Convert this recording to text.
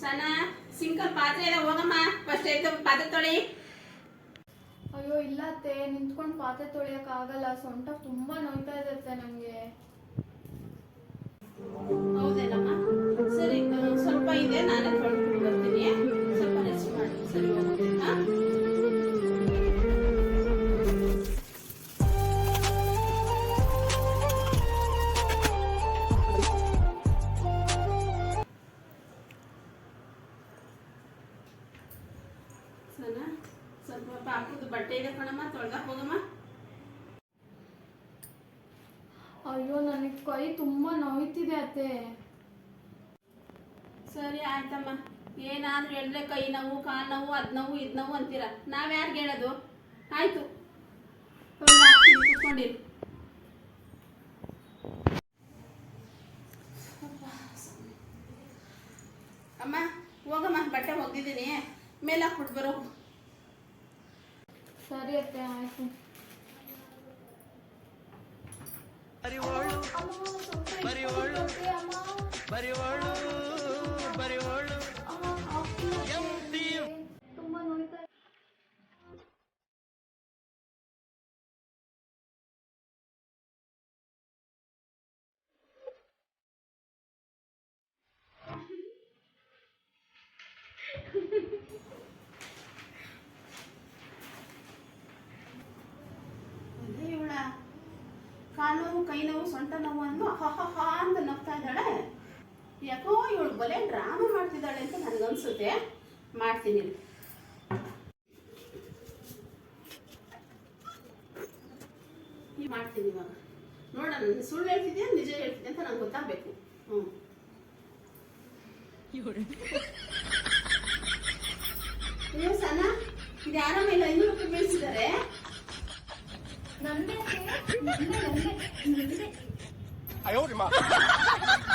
ಸನ, ಸಿಂಕಲ್ ಪಾತ್ರೆ ಎಲ್ಲ ಹೋಗಮ್ಮ. ಫಸ್ಟ್ ಎದ್ದು ಪಾತ್ರೆ ತೊಳಿ. ಅಯ್ಯೋ, ಇಲ್ಲ ಅತ್ತೆ, ನಿಂತ್ಕೊಂಡು ಪಾತ್ರೆ ತೊಳಿಯಕ್ಕಾಗಲ್ಲ ಸೊಂಟ ತುಂಬಾ ನೋಯ್ತಾ ಇರುತ್ತೆ ನಂಗೆ. ಸನ ಸ್ವಲ್ಪ ಪಾಪದ ಬಟ್ಟೆ ಇದೆ ಕಣಮ್ಮ ತೊಳ್ದಕ್ ಹೋಗಮ್ಮ. ಅಯ್ಯೋ ನನಗೆ ಕೈ ತುಂಬಾ ನೋಯ್ತಿದೆ ಅತ್ತೆ. ಸರಿ ಆಯ್ತಮ್ಮ. ಏನಾದ್ರೂ ಹೇಳಿದ್ರೆ ಕೈ ನೋವು ಕಾಲು ನೋವು ಅದ್ ನೋವು ಇದ್ ನೋವು ಅಂತೀರ? ನಾವ್ ಯಾರ್ ಹೇಳೋದು? ಆಯ್ತು. ಕೂತ್ಕೊಂಡಿರಿ. ಅಮ್ಮ ಹೋಗಮ್ಮ ಬಟ್ಟೆ ಒಗ್ದಿದ್ದೀನಿ. ಮೇಲೆ ಹಾಕ್ಬಿಟ್ಟು ಬರೋ ಸರಿ ಅತ್ತೆ ಆಯ್ತು ಬರಿವೋಳು ಬರಿವೋಳು ಬರಿವೋಳು ಕೈ ನೋವು ಸೊಂಟ ನೋವು ಅಂದು ಹ ಅಂತ ನಗ್ತಾ ಇದ್ದಾಳೆ. ಯಾಕೋ ಇವಳು ಬಲೆ ಡ್ರಾಮಾ ಮಾಡ್ತಿದ್ದಾಳೆ ಅಂತ ನನಗನ್ಸುತ್ತೆ. ಮಾಡ್ತೀನಿ. ಮಾಡ್ತೀನಿ ಇವಾಗ. ನೋಡೋಣ ಸುಳ್ಳು ಹೇಳ್ತಿದ್ಯಾ ನಿಜ ಹೇಳ್ತಿದ್ಯಾ ಅಂತ ನಂಗೆ ಗೊತ್ತಾಗಬೇಕು. ಹ್ಞೂ ಸನ ಇದು ಯಾರ ಮೇಲೆ ಐನೂರು ರೂಪಾಯಿ ಬೀಳ್ಸಿದ್ದಾರೆ. なんで？なんで？なんで？なんで？